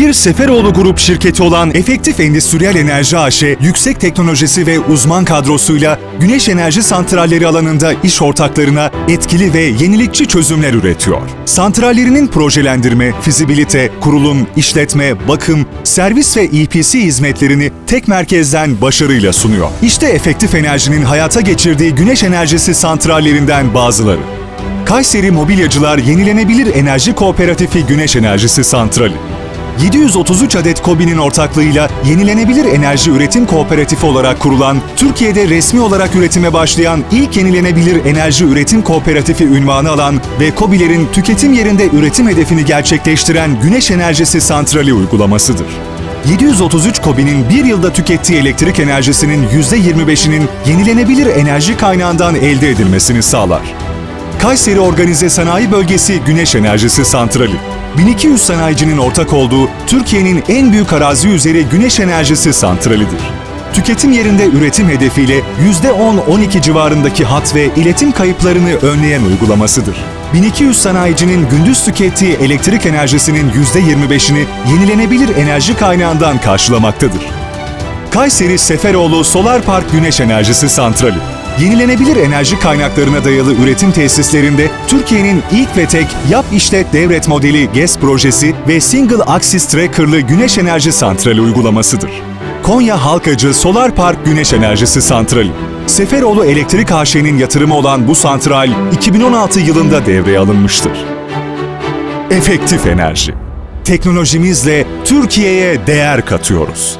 Bir Seferoğlu Grup şirketi olan Efektif Endüstriyel Enerji AŞ, yüksek teknolojisi ve uzman kadrosuyla güneş enerji santralleri alanında iş ortaklarına etkili ve yenilikçi çözümler üretiyor. Santrallerinin projelendirme, fizibilite, kurulum, işletme, bakım, servis ve EPC hizmetlerini tek merkezden başarıyla sunuyor. İşte Efektif Enerji'nin hayata geçirdiği güneş enerjisi santrallerinden bazıları. Kayseri Mobilyacılar Yenilenebilir Enerji Kooperatifi Güneş Enerjisi Santrali. 733 adet KOBİ'nin ortaklığıyla Yenilenebilir Enerji Üretim Kooperatifi olarak kurulan, Türkiye'de resmi olarak üretime başlayan ilk yenilenebilir enerji üretim kooperatifi ünvanı alan ve KOBİ'lerin tüketim yerinde üretim hedefini gerçekleştiren Güneş Enerjisi Santrali uygulamasıdır. 733 KOBİ'nin bir yılda tükettiği elektrik enerjisinin %25'inin yenilenebilir enerji kaynağından elde edilmesini sağlar. Kayseri Organize Sanayi Bölgesi Güneş Enerjisi Santrali. 1200 sanayicinin ortak olduğu Türkiye'nin en büyük arazi üzeri güneş enerjisi santralidir. Tüketim yerinde üretim hedefiyle %10-12 civarındaki hat ve iletim kayıplarını önleyen uygulamasıdır. 1200 sanayicinin gündüz tükettiği elektrik enerjisinin %25'ini yenilenebilir enerji kaynağından karşılamaktadır. Kayseri Seferoğlu Solar Park Güneş Enerjisi Santrali. Yenilenebilir enerji kaynaklarına dayalı üretim tesislerinde Türkiye'nin ilk ve tek yap işlet devret modeli GES projesi ve Single Axis Tracker'lı güneş enerji santrali uygulamasıdır. Konya Halkacı Solar Park Güneş Enerjisi Santrali. Seferoğlu Elektrik AŞ'nin yatırımı olan bu santral 2016 yılında devreye alınmıştır. Efektif enerji. Teknolojimizle Türkiye'ye değer katıyoruz.